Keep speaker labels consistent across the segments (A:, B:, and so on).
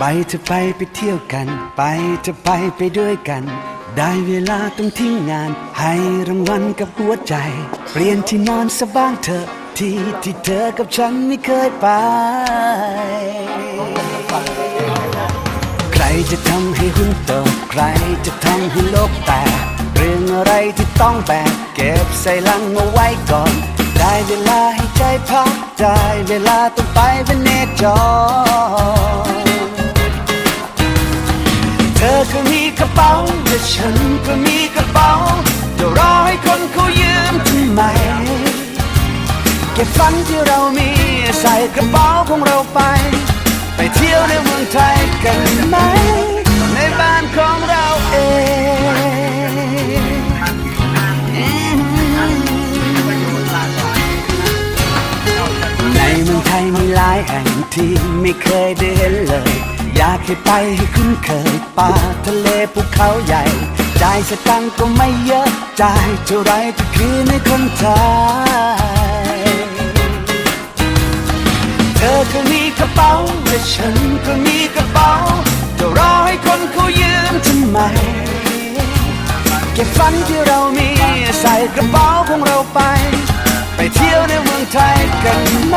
A: ไปเธอะไปไปเที่ยวกัน ไปเธอะไปไปด้วยกัน ได้เวลาต้องทิ้งงาน ให้รางวัลกับหัวใจ เปลี่ยนที่นอนสบ้างเถอะที่ที่เธอกับฉันไม่เคยไป ใครจะทำให้หุ้นโตใครจะทำให้โลกแตกเรื่องอะไรที่ต้องแบกเก็บใส่ลังเอาไว้ก่อน ได้เวลาให้ใจพัก ได้เวลาต้องไปเป็นเนจร มีกระเป๋าและฉันก็มีกระเป๋าจะรอให้คนเขายืมทำไม เก็บฝันที่เรามีใส่กระเป๋าของเราไป มืองไทยมีหลายแห่งที่ไม่เคยได้เห็นเลย อยากให้ไปให้คุ้นเคยป่าทะเลภูเขาใหญ่จ่ายสตังก็ไม่เยอะจ่ายเท่าไรก็คืนให้คนไทยเธอก็มีกระเป๋าและฉันก็มีกระเป๋าจะรอให้คนเขายืมทำไม เก็บฝันที่เรามีใส่กระเป๋าของเราไป ไปเที่ยวในเมืองไทยกันไหม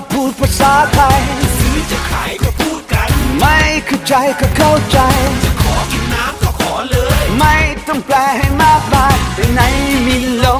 A: ราะเราพูดภาษาไทย
B: ซื้อจะขายก็พูดกัน
A: ไม่เข้าใจก็เข้าใจ
B: ขอกินน้ำก็ขอเลย
A: ไม่ต้องแปลให้มากมายไปไหนไม่มีลง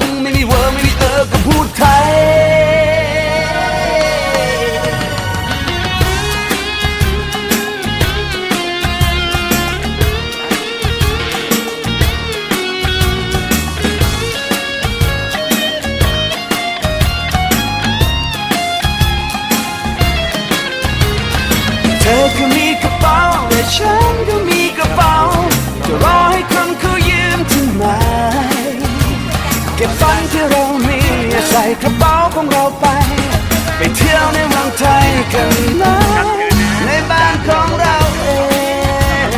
A: ไม่ ฉันก็มีกระเป๋า จะรอให้คนเขายืมทำไหนเก็บฝันที่เรามีใส่กระเป๋าของเราไป ไปเที่ยวในเมืองไทยกันนะในบ้านของเราเอง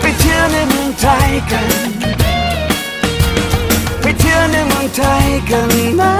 A: ไปเที่ยวในเมืองไทยกันนะ